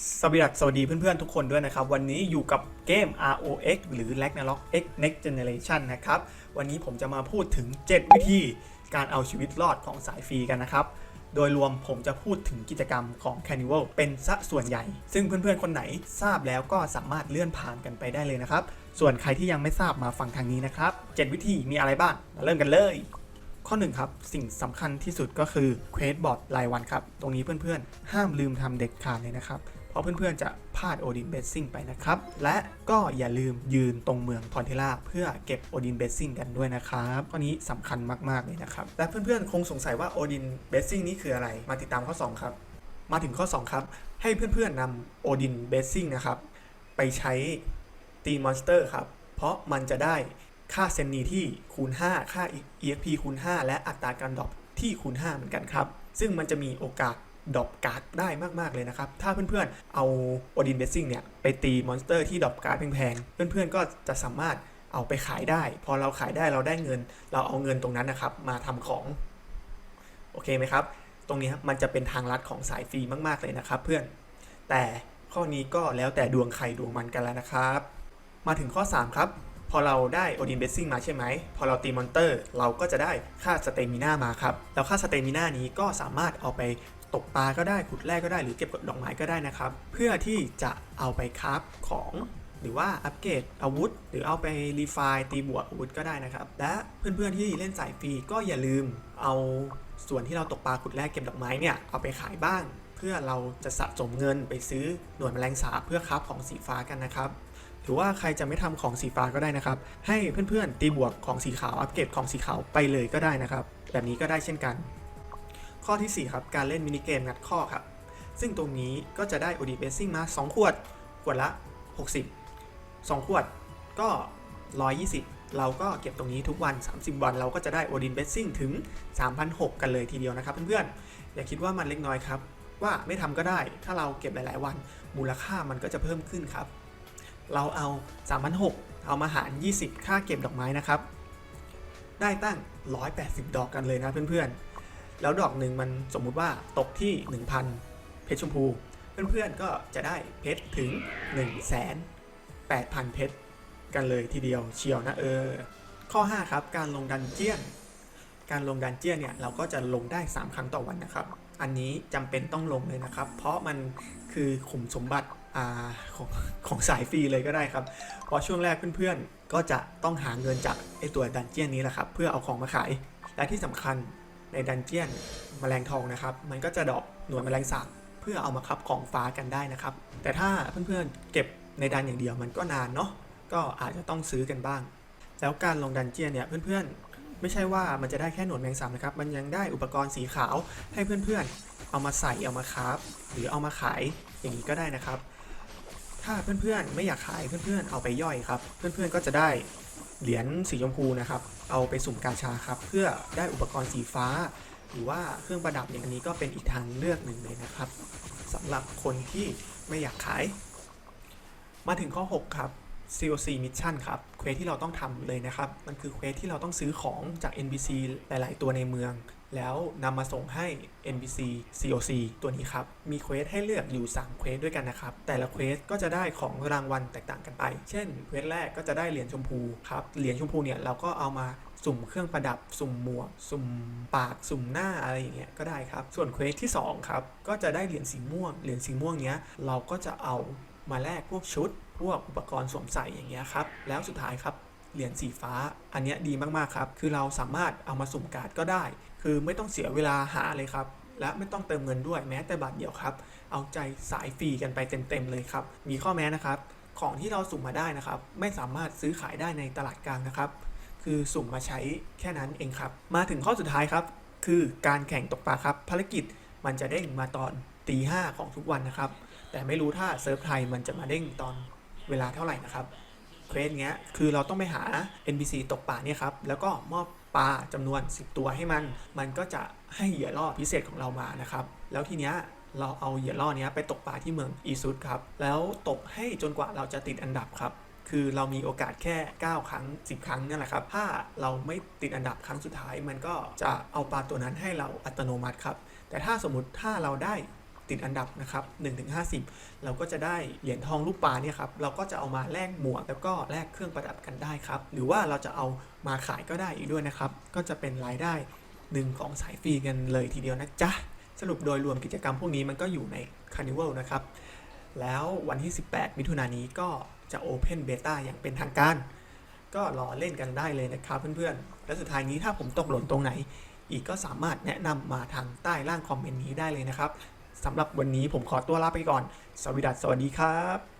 สวัสดีสวัสดีเพื่อนๆทุกคนด้วยนะครับ วันนี้อยู่กับเกม ROX หรือ Ragnarok X Next Generation นะครับ วันนี้ผมจะมาพูดถึง 7 วิธีการเอาชีวิตรอดของสายฟรีกันนะครับ โดยรวมผมจะพูดถึงกิจกรรมของ Carnival เป็นซะส่วนใหญ่ ซึ่งเพื่อนๆ คนไหนทราบแล้วก็สามารถเลื่อนผ่านกันไปได้เลยนะครับ ส่วนใครที่ยังไม่ทราบมาฟังทางนี้นะครับ 7 วิธีมีอะไรบ้างมาเริ่มกันเลยข้อหนึ่งครับสิ่งสำคัญที่สุดก็คือเควสบอร์ดรายวันครับ ตรงนี้เพื่อนๆ ห้ามลืมทำเด็ดขาดเลยนะครับ เพราะเพื่อนๆจะพลาดโอดินเบสซิ่งไปนะครับ และก็อย่าลืมยืนตรงเมืองทอนเทล่าเพื่อเก็บโอดินเบสซิ่งกันด้วยนะครับข้อนี้สำคัญมากๆเลยนะครับ และเพื่อนๆคงสงสัยว่าโอดินเบสซิ่งนี้คืออะไร มาติดตามข้อ 2 ครับ มาถึงข้อ 2 ครับ ให้เพื่อนๆนำโอดินเบสซิ่งนะครับไปใช้ตีมอนสเตอร์ครับ เพราะมันจะได้ค่าเซนนีที่คูณ 5 ค่า EXP คูณ 5 และอัตราการดรอปที่คูณ 5 เหมือนกันครับ ซึ่งมันจะมีโอกาส ดรอปการ์ดได้มากๆเลยนะครับ ถ้าเพื่อนๆ เอาโอดินเบสซิ่งเนี่ยไปตีมอนสเตอร์ที่ดรอปการ์ดแพงๆ เพื่อนๆ ก็จะสามารถเอาไปขายได้ พอเราขายได้เราได้เงิน เราเอาเงินตรงนั้นนะครับ มาทำของ โอเคไหมครับ ตรงนี้มันจะเป็นทางลัดของสายฟรีมากๆเลยนะครับเพื่อน แต่ข้อนี้ก็แล้วแต่ดวงใครดวงมันกันแล้วนะครับ มาถึงข้อ 3 ครับ พอเราได้โอดินเบสซิ่งมาใช่ไหม พอเราตีมอนเตอร์ เราก็จะได้ค่าสเตมิน่ามาครับ แล้วค่าสเตมิน่านี้ก็สามารถเอาไป ตกปลาก็ได้ขุดแร่ก็ได้หรือเก็บดอกไม้ก็ได้นะครับ เพื่อที่จะเอาไปคราฟของหรือว่าอัปเกรดอาวุธ หรือเอาไปรีไฟล์ตีบวกอาวุธก็ได้นะครับ และเพื่อนๆที่เล่นสายฟรีก็อย่าลืมเอาส่วนที่เราตกปลาขุดแร่เก็บดอกไม้เนี่ยเอาไปขายบ้าง เพื่อเราจะสะสมเงินไปซื้อหน่วยแมลงสาบเพื่อคราฟของสีฟ้ากันนะครับหรือว่าใครจะไม่ทำของสีฟ้าก็ได้นะครับ ให้เพื่อนๆตีบวกของสีขาวอัปเกรดของสีขาวไปเลยก็ได้นะครับ แบบนี้ก็ได้เช่นกัน ข้อทีสี่ 4 ครับ การเล่นมินิเกมงัดข้อครับ ซึ่งตรงนี้ก็จะได้โอดีเบสซิ่งมา 2 ขวด ขวดละ 60 2 ขวดก็ 120 เราก็เก็บตรงนี้ทุกวัน 30 วัน เราก็จะได้โอดินเบสซิ่งถึง3,600กันเลยทีเดียวนะครับเพื่อนๆ อย่าคิดว่ามันเล็กน้อยครับ ว่าไม่ทำก็ได้ ถ้าเราเก็บหลาย ๆ วัน มูลค่ามันก็จะเพิ่มขึ้นครับ เราเอา3,600เอามาหาร 20 ค่าเก็บดอกไม้นะครับ ได้ตั้ง 180 ดอกกันเลยนะเพื่อนๆ แล้วดอกหนึ่งมันสมมุติว่าตกที่ 1,000 เพชรชมพู เพื่อนๆก็จะได้เพชรถึง 1 8 0 0 0 เพชรกันเลยทีเดียวเชียวนะเออ ข้อ 5 ครับ การลงดันเจียน การลงดันเจียนเนี่ยเราก็จะลงได้ 3 ครั้งต่อวันนะครับ อันนี้จำเป็นต้องลงเลยนะครับ เพราะมันคือขุมสมบัติอของของสายฟรีเลยก็ได้ครับ เพราะช่วงแรกเพื่อนๆ ก็จะต้องหาเงินจากไอตัวดันเจียนนี้แหละครับ เพื่อเอาของมาขาย และที่สำคัญ ในดันเจียนแมลงทองนะครับ มันก็จะดอกหน่วยแมลงสาบเพื่อเอามาคับของฟ้ากันได้นะครับ แต่ถ้าเพื่อนๆเก็บในดันอย่างเดียวมันก็นานเนาะก็อาจจะต้องซื้อกันบ้าง แล้วการลงดันเจียนเนี่ยเพื่อนๆ ไม่ใช่ว่ามันจะได้แค่หนวดแมงสาบนะครับ มันยังได้อุปกรณ์สีขาวให้เพื่อนๆ เอามาใส่เอามาคราฟหรือเอามาขายอย่างนี้ก็ได้นะครับ ถ้าเพื่อนๆไม่อยากขายเพื่อนๆ เอาไปย่อยครับ เพื่อนๆก็จะได้ เหรียญสีชมพูนะครับ เอาไปสุ่มกาชาครับ เพื่อได้อุปกรณ์สีฟ้า หรือว่าเครื่องประดับอย่างนี้ก็เป็นอีกทางเลือกหนึ่งเลยนะครับสำหรับคนที่ไม่อยากขาย มาถึงข้อ 6 ครับ COC Mission ครับเควสที่เราต้องทำเลยนะครับ มันคือเควสที่เราต้องซื้อของจาก NPC หลาย ๆ ตัวในเมือง แล้วนำมาส่งให้ NPC COC ตัวนี้ครับ มีเควสให้เลือกอยู่ 3 เควสด้วยกันนะครับ แต่ละเควสก็จะได้ของรางวัลแตกต่างกันไป เช่น เควสแรกก็จะได้เหรียญชมพูครับ เหรียญชมพูเนี่ยเราก็เอามาสุ่มเครื่องประดับ สุ่มหมวก สุ่มปาก สุ่มหน้าอะไรอย่างเงี้ยก็ได้ครับ ส่วนเควสที่สองครับ ก็จะได้เหรียญสีม่วง เหรียญสีม่วงเนี้ยเราก็จะเอามาแลกพวกชุด พวกอุปกรณ์สวมใส่อย่างเงี้ยครับ แล้วสุดท้ายครับ เหรียญสีฟ้า อันนี้ดีมากๆครับ คือเราสามารถเอามาสุ่มการ์ดก็ได้ คือไม่ต้องเสียเวลาหาเลยครับ และไม่ต้องเติมเงินด้วยแม้แต่บาทเดียวครับ เอาใจสายฟรีกันไปเต็มๆเลยครับ มีข้อแม้นะครับ ของที่เราสุ่มมาได้นะครับ ไม่สามารถซื้อขายได้ในตลาดกลางนะครับ คือสุ่มมาใช้แค่นั้นเองครับ มาถึงข้อสุดท้ายครับ คือการแข่งตกปลาครับ ภารกิจมันจะเด้งมาตอนตีห้าของทุกวันนะครับ แต่ไม่รู้ถ้าเซิร์ฟไทยมันจะมาเด้งตอนเวลาเท่าไหร่นะครับ เควสเนี้ยคือเราต้องไปหา NPC ตกปลาเนี่ยครับแล้วก็มอบปลาจำนวน 10 ตัวให้มัน มันก็จะให้เหยื่อล่อพิเศษของเรามานะครับ แล้วทีเนี้ยเราเอาเหยื่อล่อเนี้ยไปตกปลาที่เมืองอีซุดครับ แล้วตกให้จนกว่าเราจะติดอันดับครับ คือเรามีโอกาสแค่ 9 ครั้ง 10 ครั้งนั่นแหละครับ ถ้าเราไม่ติดอันดับครั้งสุดท้าย มันก็จะเอาปลาตัวนั้นให้เราอัตโนมัติครับ แต่ถ้าสมมติถ้าเราได้ ติดอันดับนะครับ1-50 เราก็จะได้เหรียญทองลูกปลาเนี่ยครับเราก็จะเอามาแลกหมวกแล้วก็แลกเครื่องประดับกันได้ครับ หรือว่าเราจะเอามาขายก็ได้อีกด้วยนะครับ ก็จะเป็นรายได้หนึ่งของสายฟรีกันเลยทีเดียวนะจ๊ะ สรุปโดยรวมกิจกรรมพวกนี้มันก็อยู่ใน Carnival นะครับ แล้ววันที่ 18 มิถุนายนนี้ก็จะ Open Beta อย่างเป็นทางการ ก็รอเล่นกันได้เลยนะครับเพื่อนๆ และสุดท้ายนี้ถ้าผมตกหล่นตรงไหน อีกก็สามารถแนะนำมาทางใต้ล่างคอมเมนต์นี้ได้เลยนะครับ สำหรับวันนี้ผมขอตัวลาไปก่อน สวัสดีสวัสดีครับ